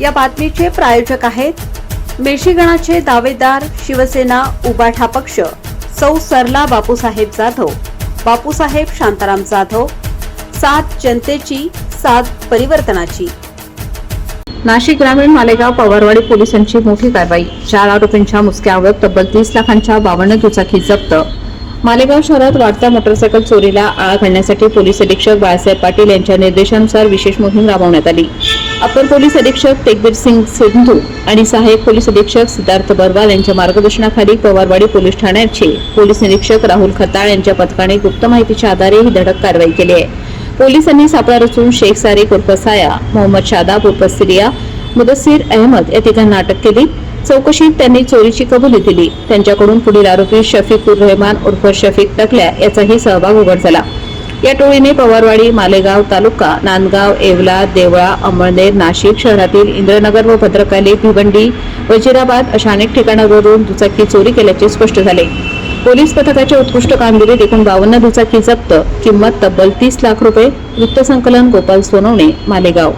या बातमीचे प्रायोजक आहेत मेशीगणाचे दावेदार शिवसेना उबाठा पक्ष सौ सरला बापूसाहेब जाधव बापूसाहेब शांताराम जाधव सात जनतेची सात परिवर्तनाची. नाशिक ग्रामीण मालेगाव पवारवाडी पोलिसांची मोठी कारवाई चार आरोपींच्या मुसक्यावर तब्बल तीस लाखांच्या बावन्न दुचाकी जप्त मालेगाव शहरात वाढत्या मोटरसायकल चोरीला आळा घालण्यासाठी पोलीस अधीक्षक बाळासाहेब पाटील यांच्या निर्देशानुसार विशेष मोहीम राबवण्यात आली. अपर पोलीस अधीक्षक तेगबीर सिंग सिंधू आणि सहाय्यक पोलीस अधीक्षक सिद्धार्थ बरवाल यांच्या मार्गदर्शनाखाली पवारवाडी पोलीस ठाण्याचे पोलीस निरीक्षक राहुल खताळ यांच्या पथकाने गुप्त माहितीच्या आधारे ही धडक कारवाई केली आहे. पोलिसांनी सापळा रचून शेख सारिक उर्फ साया मोहम्मद शादाब उर्फ सिरिया मुदस्सीर अहमद या तिघांना अटक केली. चौकशीत त्यांनी चोरीची कबुली दिली त्यांच्याकडून पुढील आरोपी शफीकुर रहमान उर्फ शफीक टकल्या याचाही सहभाग उघड झाला. या टोळीने पवारवाडी मालेगाव तालुका नांदगाव येवला देवळा अमळनेर नाशिक शहरातील इंद्रनगर व भद्रकाली भिवंडी वजिराबाद अशा अनेक ठिकाणावरून दुचाकी चोरी केल्याचे स्पष्ट झाले. पोलीस पथकाच्या उत्कृष्ट कामगिरीत एकूण बावन्न दुचाकी जप्त किंमत तब्बल तीस लाख रुपये वित्त संकलन गोपाल सोनवणे मालेगाव.